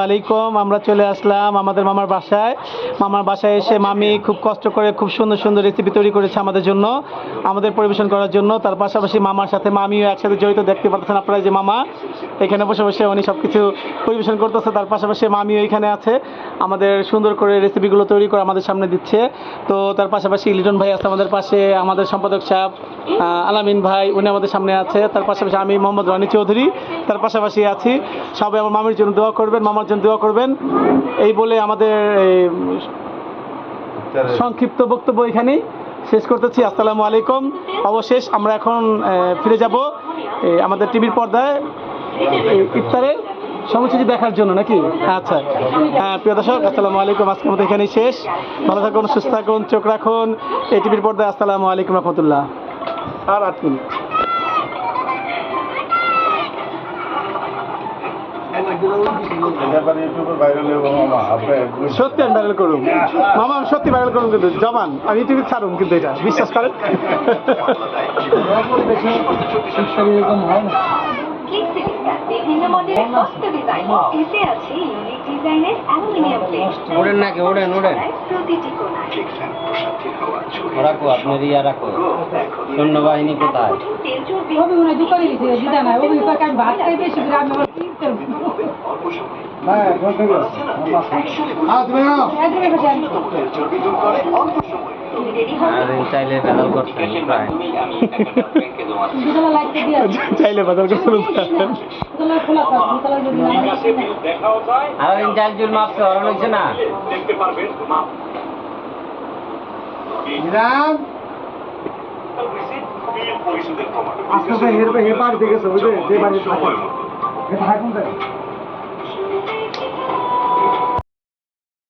আলাইকুম, আমরা চলে আসলাম আমাদের মামার বাসায়। মামার বাসায় এসে মামি খুব কষ্ট করে খুব সুন্দর সুন্দর রেসিপি তৈরি করেছে আমাদের জন্য, আমাদের পরিবেশন করার জন্য। তার পাশাপাশি মামার সাথে মামিও একসাথে জড়িত, দেখতে পাচ্ছেন আপনারা যে মামা। এখানে বসে বসে উনি সব কিছু পরিবেশন করতেছে, তার পাশাপাশি মামিও এখানে আছে। আমাদের সুন্দর করে রেসিপিগুলো তৈরি করে আমাদের সামনে দিচ্ছে। তো তার পাশাপাশি লিটন ভাই আছে আমাদের পাশে, আমাদের সম্পাদক সাহেব। আলামিন ভাই, উনি আমাদের সামনে আছে। তার পাশাপাশি আমি মোহাম্মদ রনি চৌধুরী, তার পাশাপাশি আছি। সবাই আমার মামির জন্য দোয়া করবেন, মামার জন্য দোয়া করবেন। এই বলে আমাদের সংক্ষিপ্ত বক্তব্য এখানেই শেষ করতেছি। আসসালামু আলাইকুম। অবশেষ আমরা এখন ফিরে যাব আমাদের টিভির পর্দায় ইফতারের সময়সূচি দেখার জন্য নাকি? আচ্ছা। হ্যাঁ প্রিয় দর্শক, আসসালামু আলাইকুম। আজকের মতো এখানেই শেষ। ভালো থাকুন, সুস্থ থাকুন, চোখ রাখুন। এই টিভির পর্দায় আসসালামু আলাইকুম রহমতুল্লাহ। আর আট মিনিট সত্যি আমি ভাইরাল করুন মামা আমি সত্যি ভাইরাল করুন কিন্তু জমান আমি ইউটিউবে ছাড়ুন কিন্তু এটা বিশ্বাস করেন? ওড়েন নাকি ওড়েন ওড়েন প্রতিটি রাখো আপনার ইয়া রাখো। সৈন্যবাহিনী কোথায়? ওবি উনি দোকানে দিছে দিদা না ওবি ভাত খাই বেশি হবে আর চাইলে করতে আর চাল চুল মাপছে লইছে না। আজকে হের বাড়িতে গেছে বুঝলে যে বাড়িতে থাকে। থাকুন